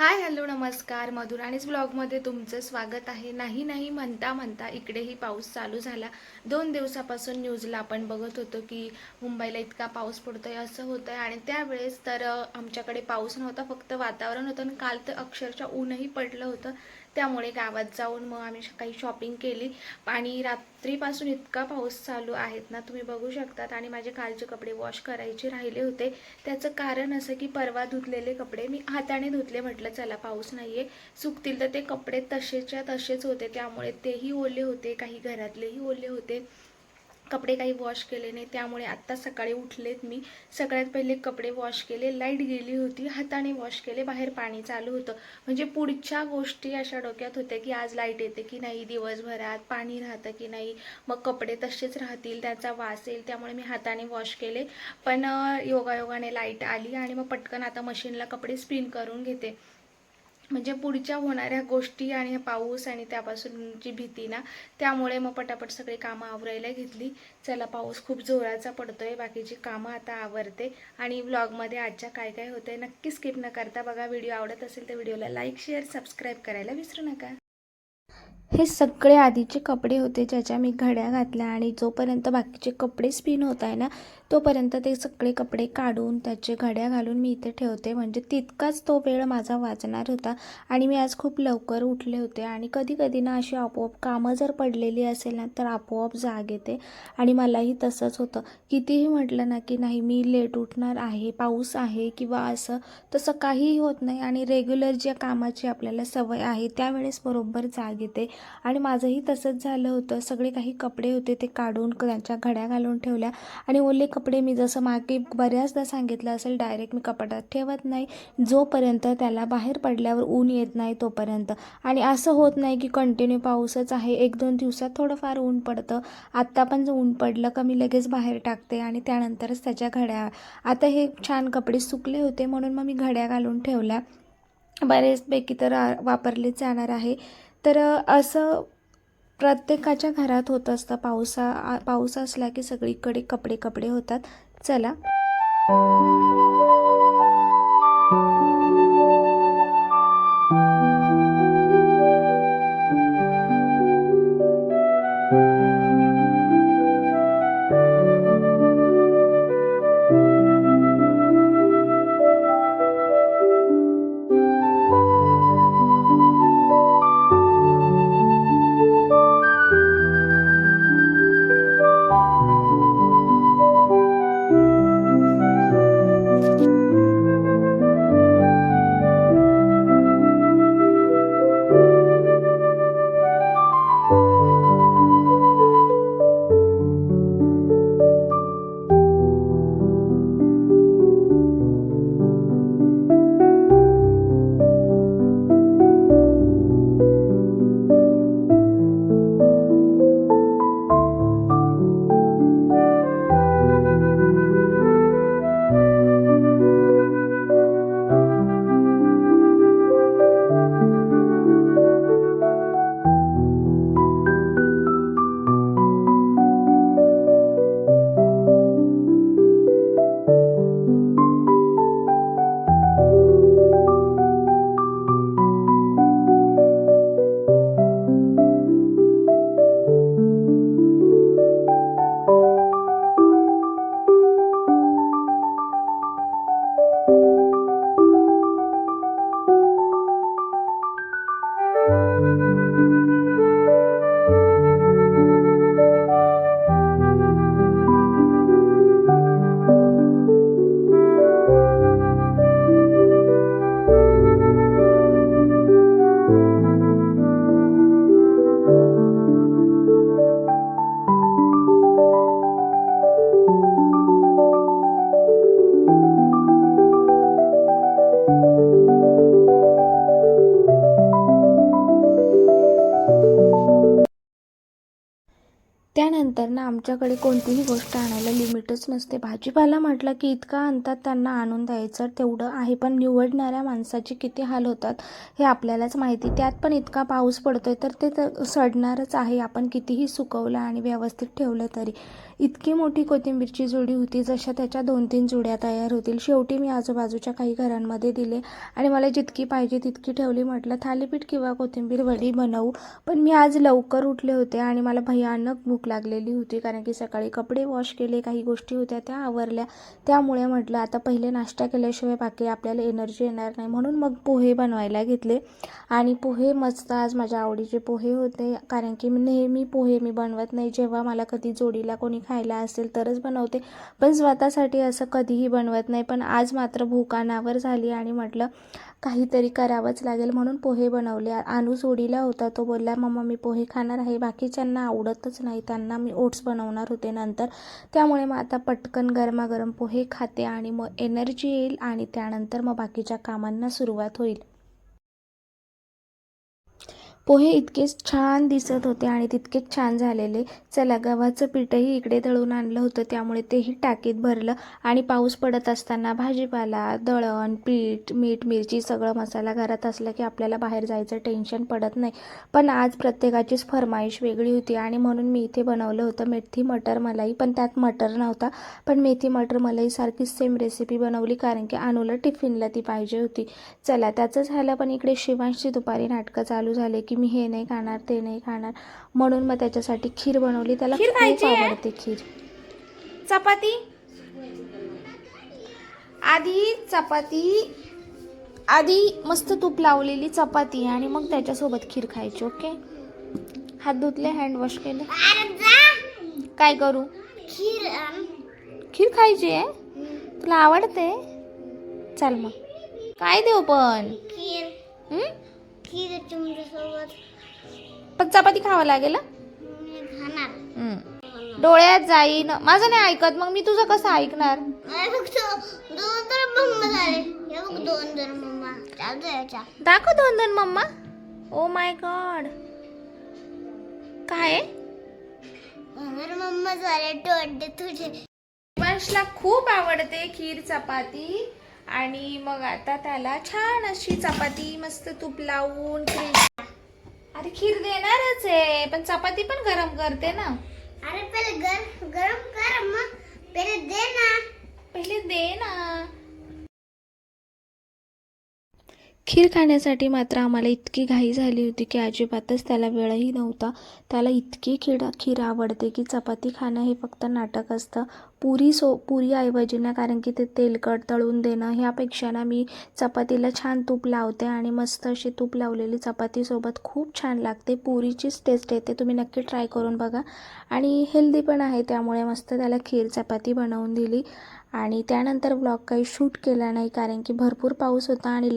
Hi hello नमस्कार. मधुराणीच ब्लॉगमध्ये तुमचं स्वागत आहे. नाही नाही म्हणता म्हणता इकडेही पाऊस चालू झाला. दोन दिवसापासून न्यूजला आपण बघत होतो की मुंबईला इतका पाऊस पडतोय असं होतंय. आणि त्यावेळेस तर आमच्याकडे पाऊस नव्हता फक्त वातावरण होतं आणि काल तर अक्षरशः ऊनही पडलं होतं. त्यामुळे गावात जाऊन मग आम्ही काही शॉपिंग केली. आणि रात्रीपासून इतका पाऊस चालू आहेत ना तुम्ही बघू शकतात. आणि माझे कालचे कपडे वॉश करायचे राहिले होते. त्याचं कारण असं की परवा धुतलेले कपडे मी हाताने धुतले. म्हटलं चला पाऊस नाहीये. सुकतील तर ते कपडे तसेच्या तसेच होते. त्यामुळे तेही ओले होते काही घरातलेही ओले होते. कपडे काही वॉश केले नाही. त्यामुळे आत्ता सकाळी उठलेत मी. सगळ्यात पहिले कपडे वॉश केले. लाइट गेली होती. हाताने वॉश केले. बाहेर पाणी चालू होतं. म्हणजे पुढच्या गोष्टी अशा डोक्यात होत्या की आज लाइट येते की नाही? दिवसभरात पाणी राहतं की नाही? मग कपडे तसेच राहतील. त्याचा वास येईल. त्यामुळे मी हाताने वॉश केले. पण योगायोगाने लाइट आली आणि मग पटकन आता मशीनला कपडे स्पिन करून घेते. म्हणजे पुढच्या होणाऱ्या गोष्टी आणि पाऊस आणि त्यापासूनची भीती ना त्यामुळे मग पटापट सगळी कामं आवरायला घेतली. चला पाऊस खूप जोराचा पडतोय बाकीची कामं आता आवरते. आणि व्लॉगमध्ये आजच्या काय काय होतंय नक्की स्किप न करता बघा. व्हिडिओ आवडत असेल तर व्हिडिओला लाईक शेअर सबस्क्राईब करायला विसरू नका. हे सगळे आधीचे कपडे होते ज्याच्या मी घड्या घातल्या आणि जोपर्यंत बाकीचे कपडे स्पिन होत आहे ना तोपर्यंत ते सगळे कपडे काढून त्याचे घड्या घालून मी इथे ठेवते. म्हणजे तितकाच तो वेळ माझा वाचणार होता आणि मी आज खूप लवकर उठले होते. आणि कधी कधी ना अशी आपोआप कामं जर पडलेली असेल ना तर आपोआप जाग येते आणि मलाही तसंच होतं. कितीही म्हटलं ना की नाही मी लेट उठणार आहे पाऊस आहे किंवा असं तसं काहीही होत नाही आणि रेग्युलर ज्या कामाची आपल्याला सवय आहे त्यावेळेस बरोबर जाग येते. आणि माझंही तसंच झालं होतं. सगळे काही कपडे होते ते काढून त्यांच्या घड्या घालून ठेवल्या. आणि ओले कपडे मी जसं मागे बऱ्याचदा सांगितलं असेल डायरेक्ट मी कपाटात ठेवत नाही. जोपर्यंत त्याला बाहेर पडल्यावर ऊन येत नाही तोपर्यंत. आणि असं होत नाही की कंटिन्यू पाऊसच आहे. एक दोन दिवसात थोडंफार ऊन पडतं. आत्ता पण जर ऊन पडलं का मी लगेच बाहेर टाकते आणि त्यानंतरच त्याच्या घड्या. आता हे छान कपडे सुकले होते म्हणून मग मी घड्या घालून ठेवल्या. बरेचपैकी तर वापरलेच वापरले जाणार आहे. तर असं प्रत्येकाच्या घरात होत असतं. पावसा पाऊस असला की सगळीकडे कपडे कपडे होतात. चला. त्यानंतर ना आमच्याकडे कोणतीही गोष्ट आणायला लिमिटच नसते. भाजीपाला म्हटलं की इतका आणतात त्यांना आणून द्यायचं तेवढं आहे पण निवडणाऱ्या माणसाचे किती हाल होतात हे आपल्यालाच माहिती. त्यात पण इतका पाऊस पडतोय तर ते तर सडणारच आहे. आपण कितीही सुकवलं आणि व्यवस्थित ठेवलं तरी. इतकी मोठी कोथिंबीरची जुडी होती जशा त्याच्या दोन तीन जुड्या तयार होतील. शेवटी मी आजूबाजूच्या काही घरांमध्ये दिले आणि मला जितकी पाहिजे तितकी ठेवली. म्हटलं थालीपीठ किंवा कोथिंबीर वडी बनवू. पण मी आज लवकर उठले होते आणि मला भयानक भूक लागलेली होती कारण की सकाळी कपडे वॉश केले काही गोष्टी होत्या त्या आवरल्या. त्यामुळे म्हटलं आता पहिले नाश्ता केल्याशिवाय बाकी आपल्याला एनर्जी येणार नाही. म्हणून मग पोहे बनवायला घेतले. आणि पोहे मस्त आज माझ्या आवडीचे पोहे होते कारण की नेहमी पोहे मी बनवत नाही. जेव्हा मला कधी जोडीला कोणी खायला असेल तरच बनवते. पण स्वतःसाठी असं कधीही बनवत नाही. पण आज मात्र भूकानावर झाली आणि म्हटलं काहीतरी करावंच लागेल म्हणून पोहे बनवले. आणू सोडीला होता. तो बोलला मम्मा मी पोहे खाणार आहे. बाकीच्यांना आवडतच नाही. त्यांना मी ओट्स बनवणार होते नंतर. त्यामुळे मग आता पटकन गरमागरम पोहे खाते आणि मग एनर्जी येईल आणि त्यानंतर मग बाकीच्या कामांना सुरुवात होईल. पोहे इतकेच छान दिसत होते आणि तितकेच छान झालेले. चला गव्हाचं पीठही इकडे दळून आणलं होतं त्यामुळे तेही टाकीत भरलं. आणि पाऊस पडत असताना भाजीपाला दळण पीठ मीठ मिरची सगळं मसाला घरात असला की आपल्याला बाहेर जायचं टेन्शन पडत नाही. पण आज प्रत्येकाचीच फरमाईश वेगळी होती आणि म्हणून मी इथे बनवलं होतं मेथी मटर मलाई. पण त्यात मटर नव्हता पण मेथी मटर मलाई सारखीच सेम रेसिपी बनवली कारण की अनुला टिफिनला ती पाहिजे होती. चला त्याचं झालं पण इकडे शिवांशची दुपारी नाटकं चालू झाले की मी हे नाही खाणार ते नाही खाणार. म्हणून मग त्याच्यासाठी खीर बनवली. त्याला खीर खूप? आवडते खीर. चपाती? आधी चपाती आधी मस्त तूप लावलेली चपाती आणि मग त्याच्यासोबत खीर खायची ओके? हात धुतले हँड वॉश केले. काय करू? खीर खायची आहे? तुला आवडते? चल मग. काय देऊ पण? खीर. हं? खीर तुमच्यासोबत. पण चपाती खावं लागेल? मी खाणार. हं. डोळ्यात जाईन. माझं नाही ऐकत मग मी तुझं कसं ऐकणार? फक्त दोन तर मम्मा झाले. हे बघ दोन तर मम्मा. चालतो याच्या. दाखव दोन दोन मम्मा. ओ माय गॉड काय? दोन मम्मा झाले. टोडे तुझे. वंशला खूप आवडते खीर चपाती. आणि मग आता त्याला छान अशी चपाती मस्त तूप लावून खीर अरे खीर देणारच आहे पण चपाती पण गरम करते ना. अरे पहिले गर गरम कर मग पहिले दे ना. पहिले दे ना. खीर खाण्यासाठी मात्र आम्हाला इतकी घाई झाली होती की अजिबातच त्याला वेळही नव्हता. त्याला इतकी खीर खीर आवडते की चपाती खाणं हे फक्त नाटक असतं. पुरी सो पुरीऐवजी ना कारण की ते तेलकट तळून देणं ह्यापेक्षा ना मी चपातीला छान तूप लावते आणि मस्त अशी तूप लावलेली चपातीसोबत खूप छान लागते. पुरीचीच टेस्ट येते. तुम्ही नक्की ट्राय करून बघा. आणि हेल्दी पण आहे त्यामुळे मस्त त्याला खीर चपाती बनवून दिली. आणि त्यानंतर ब्लॉग काही शूट केला नाही कारण की भरपूर पाऊस होता आणि